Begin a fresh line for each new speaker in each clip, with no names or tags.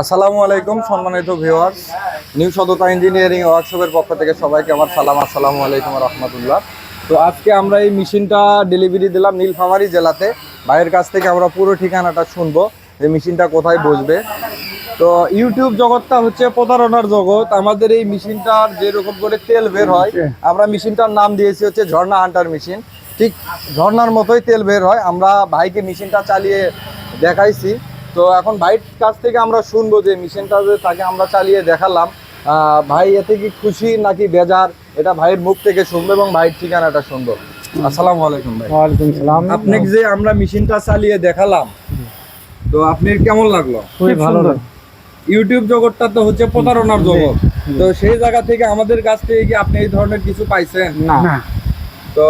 আসসালামু আলাইকুম সম্মানিত ভিউয়ার্স নিউ সততা ইঞ্জিনিয়ারিং ওয়ার্কশপের পক্ষ থেকে সবাইকে আমার সালাম। আসসালামু আলাইকুম রহমতুল্লাহ। তো আজকে আমরা এই মেশিনটা ডেলিভারি দিলাম নীলফামারী জেলাতে। ভাইয়ের কাছ থেকে আমরা পুরো ঠিকানাটা শুনব যে মেশিনটা কোথায় বসবে। তো ইউটিউব জগৎটা হচ্ছে প্রতারণার জগৎ। আমাদের এই মেশিনটার যেরকম করে তেল বের হয় আমরা মেশিনটার নাম দিয়েছি হচ্ছে ঝর্ণা হান্টার মেশিন। ঠিক ঝর্ণার মতোই তেল বের হয়। আমরা ভাইকে মেশিনটা চালিয়ে দেখাইছি। তো এখন ভাইয়ের কাছ থেকে আমরা শুনব যে মেশিনটা যে তাকে আমরা চালিয়ে দেখালাম ভাই এতে কি খুশি নাকি বেজার? এটা ভাইয়ের মুখ থেকে শুনব এবং ভাইয়ের ঠিকানাটা শুনব। আসসালামু আলাইকুম ভাই।
ওয়ালাইকুম সালাম।
আপনাকে যে আমরা মেশিনটা চালিয়ে দেখালাম তো আপনি কেমন লাগল?
খুবই ভালো
ইউটিউব জগৎটা তো হচ্ছে প্রতারণার জগৎ। তো সেই জায়গা থেকে আমাদের কাছ থেকে কি আপনি এই ধরনের কিছু পাইছেন?
না।
তো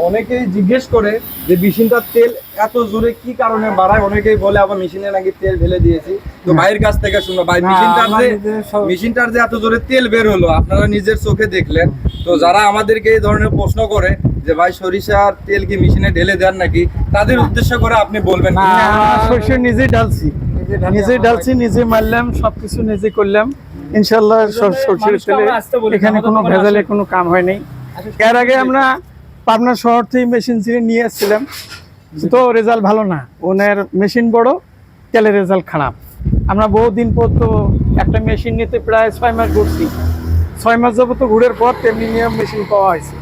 অনেকেই জিজ্ঞেস করে যে মেশিনটার তেল এত জোরে কি কারণে বাড়ায়? অনেকেই বলে আবার মেশিনে নাকি তেল ঢেলে দিয়েছি। তো ভাইয়ের কাছ থেকে শুনব। ভাই মেশিনটার যে মেশিনটার যে এত জোরে তেল বের হলো আপনারা নিজের চোখে দেখলেন। তো যারা আমাদেরকে এই ধরনের প্রশ্ন করে যে ভাই সরিষার তেল কি মেশিনে ঢেলে দেন নাকি? তাদের উদ্দেশ্য করে আপনি বলবেন।
সরষে নিজে ঢালছি। নিজে ঢালছি নিজে মারলাম সবকিছু নিজে করলাম। ইনশাল্লাহ সর- সরষের তেলে এখানে কোনো ভেজালে কোনো কাম হয় নাই। এর আগে আমরা পাবনা শহর থেকে মেশিন ছিঁড়ে নিয়ে এসেছিলাম। তো রেজাল্ট ভালো না। ওনার মেশিন বড় তেলের রেজাল্ট খারাপ। আমরা বহুদিন পর তো একটা মেশিন নিতে প্রায় ছয় মাস ঘুরছি। ছয় মাস যাব তো ঘুরের পর তেমনি নিয়ে মেশিন পাওয়া হয়েছে।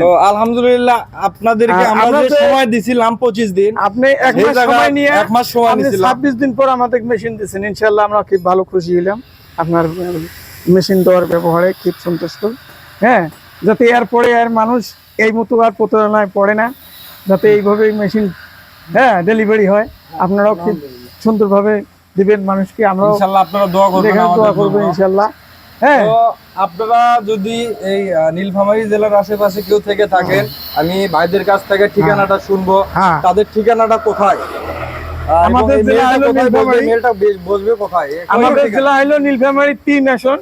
তো আলহামদুলিল্লাহ আপনাদেরকে আমরা
আমরা
যে
যে-
সময় দিছিলাম পঁচিশ দিন
আপনি এক মাস সময় নিয়ে
এক মাস সময় নিছিলাম।
ছাব্বিশ দিন পর আমাদের মেশিন দিয়েছেন আমরা খুব ভালো খুশি হলাম আপনার মেশিন দেওয়ার ব্যবহারে খুব সন্তুষ্ট। হ্যাঁ? যাতে এর পরে আর মানুষ এই মতো আর প্রতারণায় পড়ে না যাতে এইভাবে মেশিন হ্যাঁ ডেলিভারি হয়। আপনারাও খুব সুন্দরভাবে দিবেন মানুষকে
ইনশাআল্লাহ আপনারা দোয়া করবেন
দোয়া করব ইনশাল্লাহ। হ্যাঁ।
আপনারা যদি এই নীলফামারী জেলার আশেপাশে কেউ থেকে থাকেন আমি ভাইদের কাছ থেকে ঠিকানাটা শুনব।
হ্যাঁ।
তাদের ঠিকানাটা কোথায়?
আমাদের জেলা হলো নীলফামারী।
বসবে কোথায়?
আমাদের
ঠিকানা?
জেলা হলো নীলফামারী তিন আসন।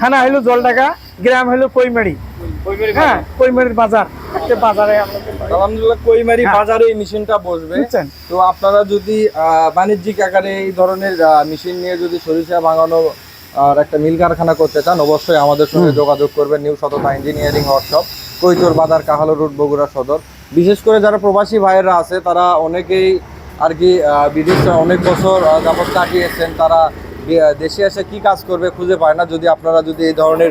থানা হলো জলডাকা গ্রাম হলো কৈমারি। হ্যাঁ কৈমারির বাজার। বাজারে।
আলহামদুলিল্লাহ কৈমারি
হ্যাঁ।
বাজারে এই মেশিনটা বসবে।
বুঝছেন?
তো আপনারা যদি বাণিজ্যিক আকারে এই ধরনের মেশিন নিয়ে যদি সরিষা ভাঙানো আর একটা মিল কারখানা করতে চান অবশ্যই আমাদের সঙ্গে যোগাযোগ করবেন new Sotota engineering workshop Koitor বাজার কাহালো রোড বগুড়া সদর। বিশেষ করে যারা প্রবাসী ভাইয়েরা আছে তারা অনেকেই আর কি বিদেশে অনেক বছর যাবত কাটিয়েছেন তারা দেশে এসে কি কাজ করবে খুঁজে পায় না। যদি আপনারা যদি এই ধরনের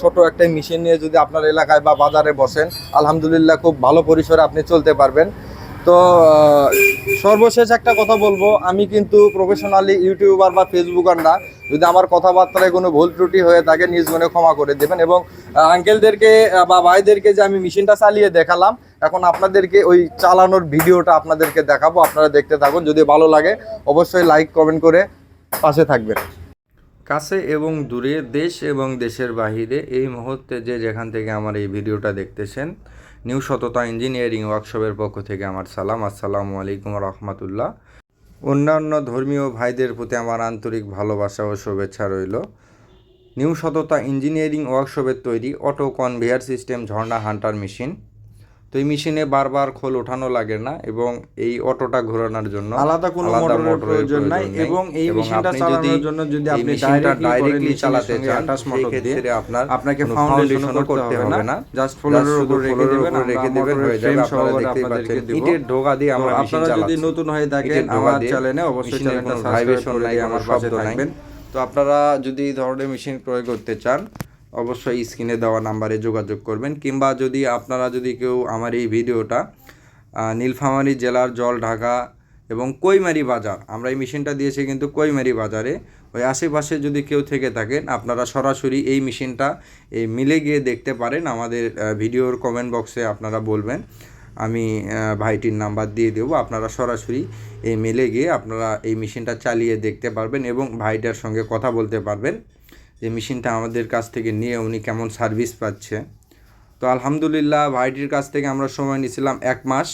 ছোট একটা মেশিন নিয়ে যদি আপনার এলাকায় বা বাজারে বসেন, আলহামদুলিল্লাহ খুব ভালো পরিসরে আপনি চলতে পারবেন। তো সর্বশেষ একটা কথা বলব, আমি কিন্তু প্রফেশনালি ইউটিউবার বা ফেসবুকার না। যদি আমার কথাবার্তায় কোনো ভুল ত্রুটি হয়ে থাকে, নিজ মনে ক্ষমা করে দেবেন এবং আঙ্কেলদেরকে বা ভাইদেরকে যে আমি মেশিনটা চালিয়ে দেখালাম, এখন আপনাদেরকে ওই চালানোর ভিডিওটা আপনাদেরকে দেখাবো, আপনারা দেখতে থাকুন। যদি ভালো লাগে, অবশ্যই লাইক কমেন্ট করে পাশে থাকবেন। কাছে এবং দূরে দেশ এবং দেশের বাহিরে এই মুহূর্তে যে যেখান থেকে আমার এই ভিডিওটা দেখতেছেন, নিউ সততা ইঞ্জিনিয়ারিং ওয়ার্কশপের পক্ষ থেকে আমার সালাম। আসসালামু আলাইকুম রহমতুল্লাহ। অন্যান্য ধর্মীয় ভাইদের প্রতি আমার আন্তরিক ভালোবাসা ও শুভেচ্ছা রইল। নিউ সততা ইঞ্জিনিয়ারিং ওয়ার্কশপের তৈরি অটো কনভেয়ার সিস্টেম ঝর্ণা হান্টার মেশিন। তো এই মেশিনে বারবার খোল ওঠানো লাগে না এবং এই অটোটা ঘোরানোর জন্য
আলাদা কোনো মোটরের প্রয়োজন নাই এবং এই মেশিনটা চালানোর জন্য যদি আপনি ডাইরেক্টলি চালাতে চান আটাশ মোটর দিয়ে
সেক্ষেত্রে আপনার
আপনাকে ফাউন্ডেশন করতে হবে না। জাস্ট ফ্লোরের উপর রেখে দেবেন
রেখে দেবেন, হয়ে যাবে, আপনারা
আপনাদেরকে
পাচ্ছেন। ইটের ঢোকা দিয়ে আমরা
আপনারা যদি নতুন হয়ে থাকেন
ঢোকা
আমার চ্যানেলে অবশ্যই চ্যানেলটা সাবস্ক্রাইব করে
নাই, আমার
পাশে। থাকবেন।
তো আপনারা যদি এই ধরনের মেশিন প্রয়োগ করতে চান অবশ্যই স্ক্রিনে দেওয়া নাম্বারে যোগাযোগ করবেন, কিংবা যদি আপনারা যদি কেউ আমার এই ভিডিওটা নীলফামারী জেলার জল ঢাকা এবং কৈমারি বাজার, আমরা এই মেশিনটা দিয়েছি কিন্তু কৈমারি বাজারে, ওই আশেপাশে যদি কেউ থেকে থাকেন, আপনারা সরাসরি এই মেশিনটা, এই মিলে গিয়ে দেখতে পারেন, আমাদের ভিডিওর কমেন্ট বক্সে আপনারা বলবেন, আমি ভাইটির নাম্বার দিয়ে দেবো, আপনারা সরাসরি এই মেলে গিয়ে আপনারা এই মেশিনটা চালিয়ে দেখতে পারবেন এবং ভাইটার সঙ্গে কথা বলতে পারবেন। যে মেশিনটা আমাদের কাছ থেকে নিয়ে উনি কেমন সার্ভিস পাচ্ছে। তো আলহামদুলিল্লাহ ভাইটির কাছ থেকে আমরা সময় নিয়েছিলাম এক মাস।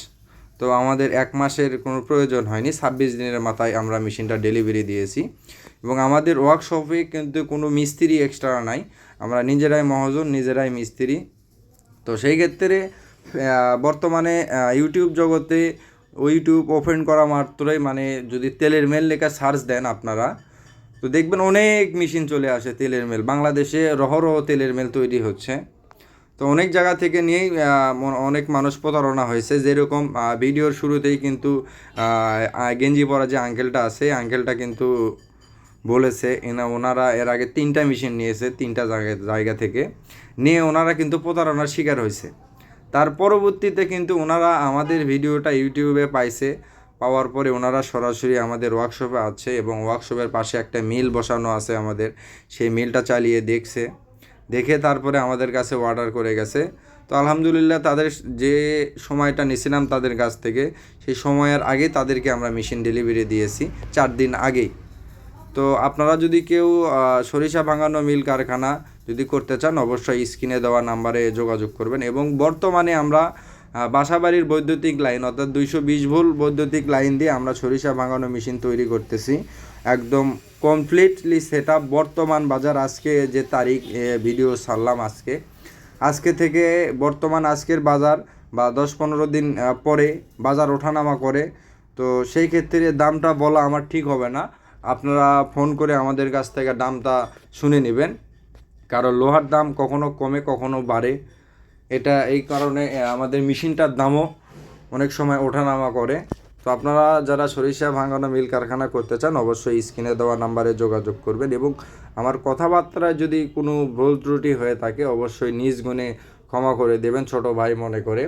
তো আমাদের এক মাসের কোনো প্রয়োজন হয়নি, ছাব্বিশ দিনের মাথায় আমরা মেশিনটা ডেলিভারি দিয়েছি। এবং আমাদের ওয়ার্কশপে কিন্তু কোনো মিস্ত্রি এক্সট্রা নাই, আমরা নিজেরাই মহাজন, নিজেরাই মিস্ত্রি। তো সেই ক্ষেত্রে বর্তমানে ইউটিউব জগতে
ইউটিউব ওপেন করা মাত্রই মানে যদি তেলের মেল লেখা সার্চ দেন আপনারা তো দেখবেন অনেক মেশিন চলে আসে তেলের মেল। বাংলাদেশে রহরহ তেলের মেল তৈরি হচ্ছে। তো অনেক জায়গা থেকে নিয়েই অনেক মানুষ প্রতারণা হয়েছে। যেরকম ভিডিওর শুরুতেই কিন্তু গেঞ্জি পরা যে আঙ্কেলটা আছে আঙ্কেলটা কিন্তু বলেছে, এনা ওনারা এর আগে তিনটা মেশিন নিয়েছে তিনটা জায়গা জায়গা থেকে। নিয়ে ওনারা কিন্তু প্রতারণার শিকার হয়েছে। তার পরবর্তীতে কিন্তু ওনারা আমাদের ভিডিওটা ইউটিউবে পাইছে। পাওয়ার পরে ওনারা সরাসরি আমাদের ওয়ার্কশপে আছে এবং ওয়ার্কশপের পাশে একটা মিল বসানো আছে আমাদের। সেই মিলটা চালিয়ে দেখছে। দেখে তারপরে আমাদের কাছে অর্ডার করে গেছে। তো আলহামদুলিল্লাহ তাদের যে সময়টা নিয়েছিলাম তাদের কাছ থেকে, সেই সময়ের আগে তাদেরকে আমরা মেশিন ডেলিভারি দিয়েছি, চার দিন আগেই। তো আপনারা যদি কেউ সরিষা ভাঙানো মিল কারখানা যদি করতে চান, অবশ্যই স্ক্রিনে দেওয়া নাম্বারে যোগাযোগ করবেন এবং বর্তমানে আমরা বাসাবাড়ির বৈদ্যুতিক লাইন, অর্থাৎ দুইশো বিশ ভোল বৈদ্যুতিক লাইন দিয়ে আমরা সরিষা ভাঙানো মেশিন তৈরি করতেছি। একদম কমপ্লিটলি সেট বর্তমান বাজার আজকে যে তারিখ ভিডিও ছাড়লাম আজকে। আজকে থেকে বর্তমান আজকের বাজার বা দশ পনেরো দিন পরে বাজার ওঠানামা করে, তো সেই ক্ষেত্রে দামটা বলা আমার ঠিক হবে না। আপনারা ফোন করে আমাদের কাছ থেকে দামটা শুনে নেবেন। কারণ লোহার দাম কখনো কমে, কখনো বাড়ে। এটা এই কারণে আমাদের মেশিনটার দামও অনেক সময় ওঠানামা করে। তো আপনারা যারা সরিষা ভাঙানো মিল কারখানা করতে চান, অবশ্যই স্ক্রিনে দেওয়া নাম্বারে যোগাযোগ করবেন এবং আমার কথাবার্তায় যদি কোনো ভুল ত্রুটি হয়ে থাকে, অবশ্যই নিজ গুণে ক্ষমা করে দেবেন ছোট ভাই মনে করে।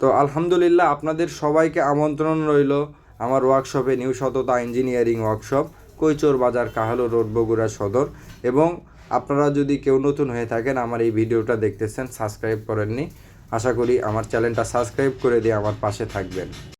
তো আলহামদুলিল্লাহ আপনাদের সবাইকে আমন্ত্রণ রইল আমার ওয়ার্কশপে new Sotota engineering workshop Kaichor Bazar কাহালো রোড, বগুড়া সদর। এবং আপনারা যদি কেউ নতুন হয়ে থাকেন, আমার এই ভিডিওটা দেখতেছেন, সাবস্ক্রাইব করেননি, আশা করি আমার চ্যানেলটা সাবস্ক্রাইব করে দিয়ে আমার পাশে থাকবেন।